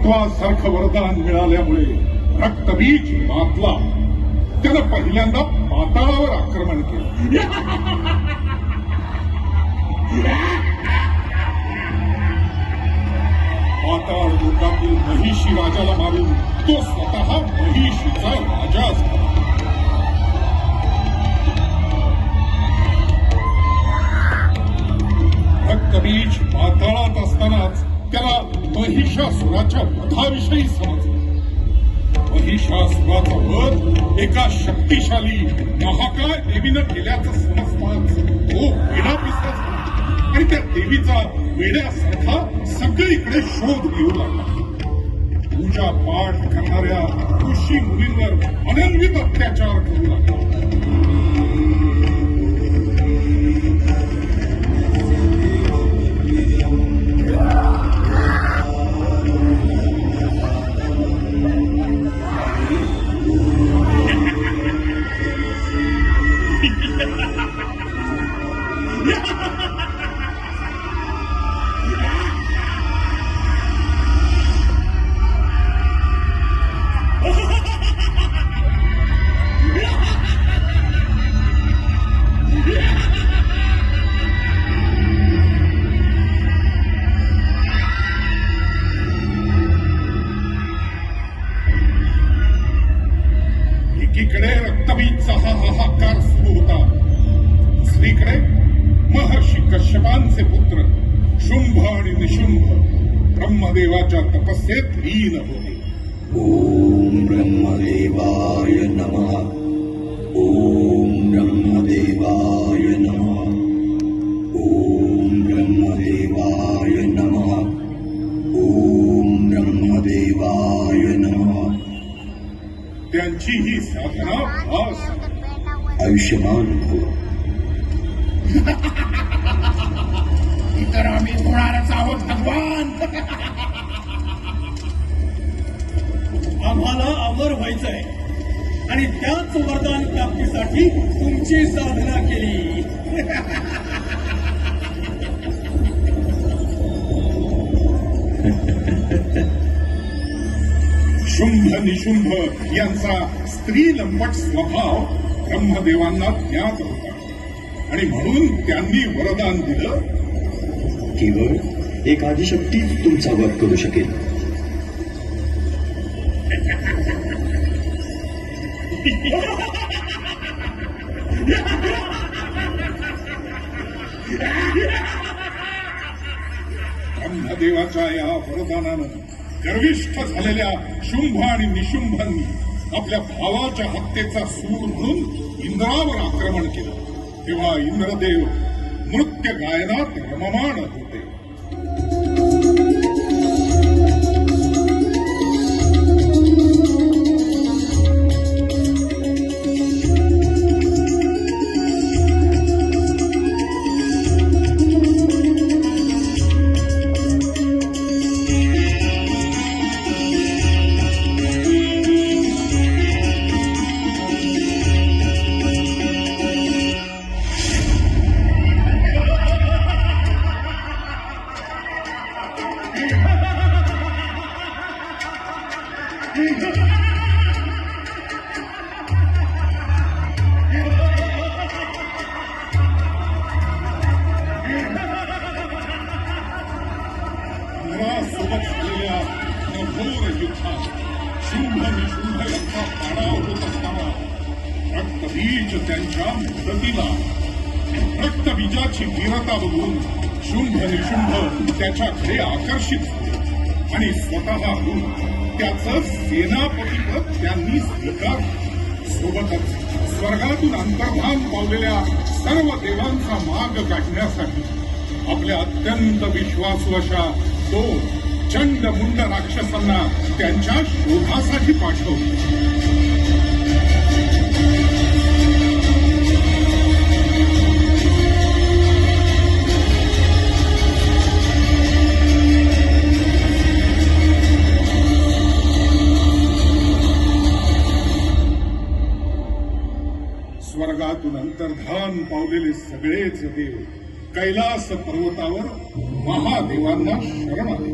अमरत्वासारखं वरदान मिळाल्यामुळे रक्तबीज मातला. त्यानं पहिल्यांदा पाताळावर आक्रमण केलं. पाताळ लोकातील महिषी राजाला मारून तो स्वतः महिषीचा राजा झाला. महिषासुराच्या वधाविषयी समजलं महिषासुराचा वध एका शक्तिशाली महाकाय देवीनं केल्याचं समजताच तो वेडा पिसला आणि त्या देवीचा वेड्यासारखा सगळीकडे शोध घेऊ लागला. पूजा पाठ करणाऱ्या ऋषी मुलींवर अनन्वित अत्याचार करू लागला. आयुष्यमान भव इतर आम्ही होणारच आहोत भगवान आम्हाला अमर व्हायचंय आणि त्याच वरदान प्राप्तीसाठी तुमची साधना केली शुंभ निशुंभ यांचा स्त्री लंपट स्वभाव ब्रह्मदेवांना ज्ञात होता आणि म्हणून त्यांनी वरदान दिलं केवळ एक आदिशक्तीच तुमचा वध करू शकेल. ब्रह्मदेवाच्या या वरदानानं गर्विष्ठ झालेल्या शुंभ आणि निशुंभांनी आपल्या भावाच्या हत्येचा सूर म्हणून इंद्रावर आक्रमण केलं. तेव्हा इंद्रदेव नृत्य गायनात रममाण होते. आकर्षित झाले आणि होऊन त्याचं सेनापतीपद त्यांनी स्वीकारलं सोबतच स्वर्गातून अंतर्धान पावलेल्या सर्व देवांचा मार्ग काढण्यासाठी आपल्या अत्यंत विश्वासू अशा दोन चंड मुंड राक्षसांना त्यांच्या शोधासाठी पाठवतो. त्यातून अंतर्धान पावलेले सगळेच देव कैलास पर्वतावर महादेवांना शरण आले.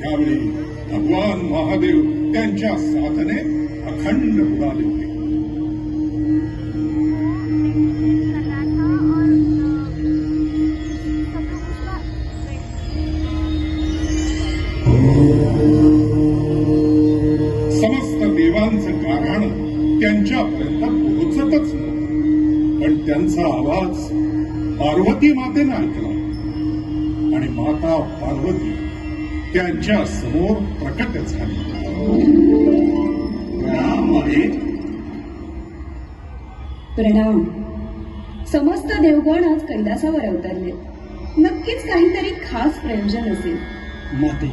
त्यावेळी भगवान महादेव त्यांच्या साधने अखंड बुडाले होते. समस्त देवांचं गाराण त्यांच्यापर्यंत पोहोचतच नव्हतं. त्यांचा आवाज पार्वती मातेनं ऐकला. आणि माता पार्वती त्यांच्यासमोर प्रकट झाली. प्रणाम. समस्त देवगण आज कैलासावर अवतरले. नक्कीच काहीतरी खास प्रयोजन असेल. माते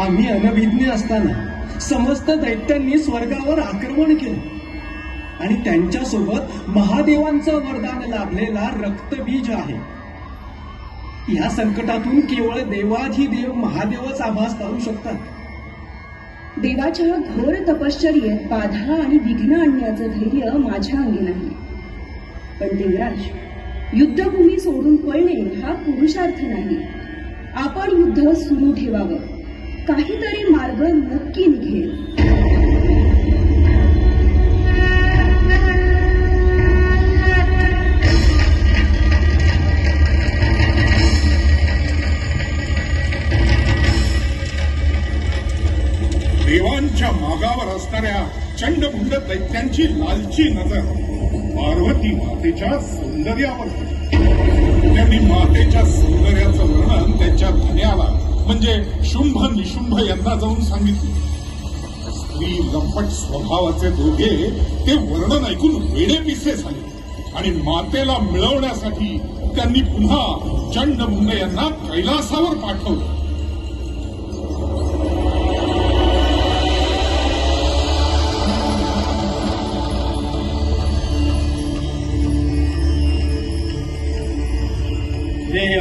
आम्ही अनभिज्ञ असताना समस्त दैत्यांनी स्वर्गावर आक्रमण केलं. आणि त्यांच्यासोबत महादेवांचं वरदान लाभलेला रक्तबीज आहे. या संकटातून केवळ देवाधी देव महादेवच आभास काढू शकतात. देवाच्या घोर तपश्चर्येत बाधा आणि विघ्न आणण्याचं धैर्य माझ्या अंगी नाही. पण देवराज युद्धभूमी सोडून पळणे हा पुरुषार्थ नाही. आपण युद्ध सुरू ठेवावं. काहीतरी मार्ग नक्की निघेल. असणाऱ्या चंडभुंड दैत्यांची लालची नजर पार्वती मातेच्या सौंदर्यावर त्यांनी मातेच्या सौंदर्याचं वर्णन त्यांच्या धन्याला म्हणजे शुंभ निशुंभ यांना जाऊन सांगितलं. स्त्री लंपट स्वभावाचे दोघे ते वर्णन ऐकून वेडे पिसे झाले आणि मातेला मिळवण्यासाठी त्यांनी पुन्हा चंडमुंड यांना कैलासावर पाठवलं.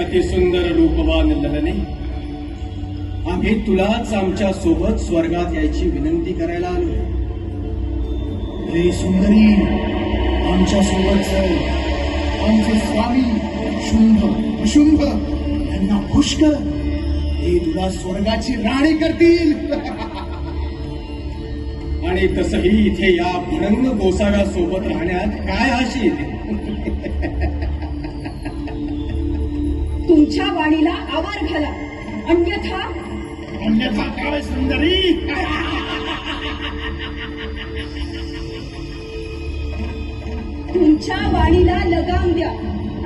हे अतिसुंदर रूपवान ललने आम्ही तुलाच आमच्यासोबत स्वर्गात यायची विनंती करायला आलो हे सुंदरी आमच्यासोबत आमचे स्वामी शुंभ अशुंभ यांना खुश कर. हे तुला स्वर्गाची राणी करतील. आणि तसही इथे या भणंग गोसाव्या सोबत राहण्यात काय हाशी येते तुमच्या वाणीला आवार घाला. अन्यथा अन्यथा काय सुंदरी? तुमच्या वाणीला लगाम द्या.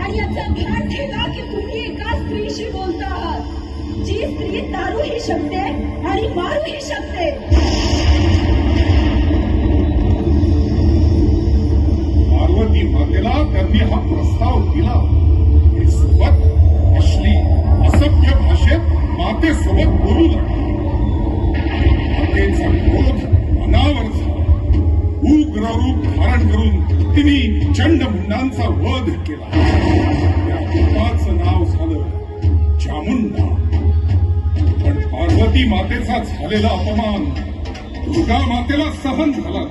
आणि याचं भान ठेवा की तुम्ही एका स्त्रीशी बोलता आहात. जी स्त्री तारूही शकते आणि मारूही शकते. त्या मातेला सहन झाला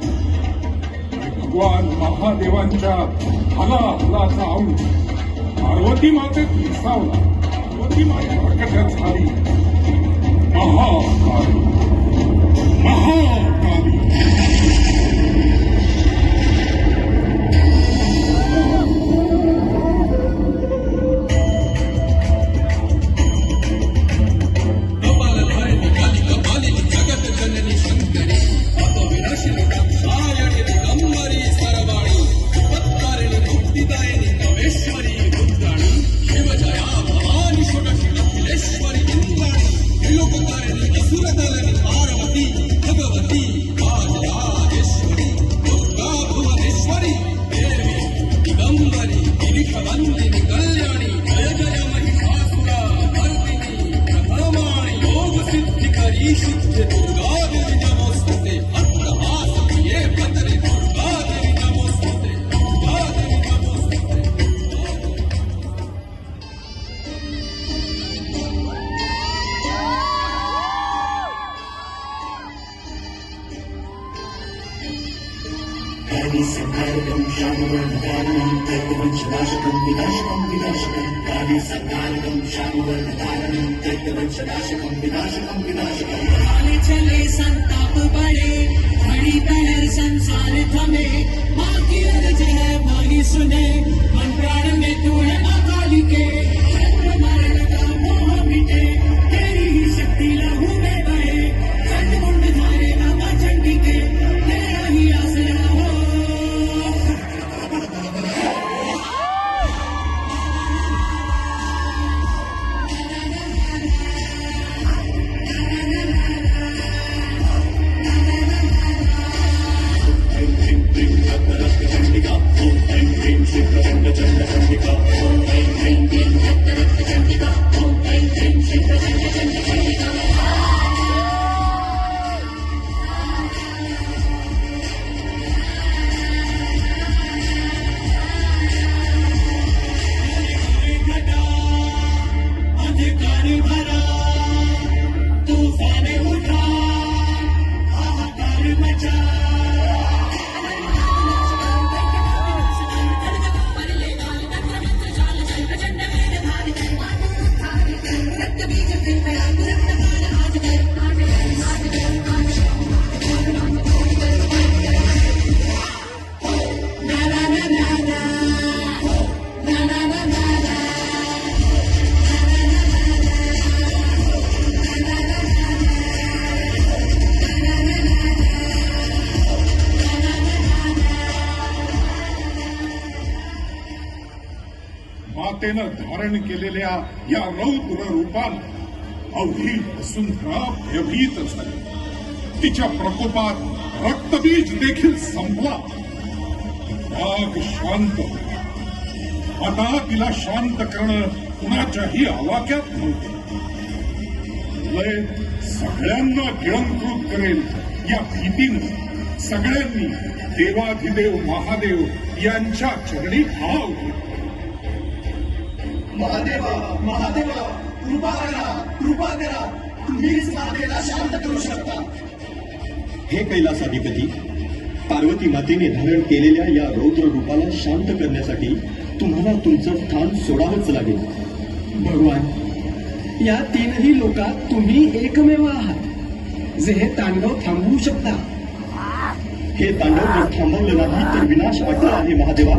भगवान महादेवांच्या हला हलाचा अंश पार्वती मातेत विसावला पार्वती माते प्रकट झाली. महाकाली. महाकाली. दैत्यवंश विनाशकम विनाशकम काले चले संताप बड़े खड़ी बहर संसार थमे। माँ की अर्ज़ है माही सुने, मन प्राण में तू है माँ काली के। मातेनं धारण केलेल्या या रौद्र रूपाला अवधी वसुंधरा भयभीत झाली. तिच्या प्रकोपात रक्तबीज देखील संपला. राग शांत आता तिला शांत करणं कुणाच्याही आवाक्यात नव्हते. लय सगळ्यांना गिळंकृत करेल या भीतीनं. सगळ्यांनी देवाधिदेव महादेव यांच्या चरणी हाव घेतला. महादेवा महादेवा कृपा करा कृपा करा. तुम्हीच मातेला शांत करू शकता. हे कैलासाधिपती पार्वती मातेने धारण केलेल्या या रौद्र रूपाला शांत करण्यासाठी तुम्हाला तुमचं स्थान सोडावंच लागेल. भगवान या तीनही लोकात तुम्ही एकमेव आहात. जे हे तांडव थांबवू शकता. हे तांडव जर थांबवलं नाही तर विनाश वाटला आहे महादेवा.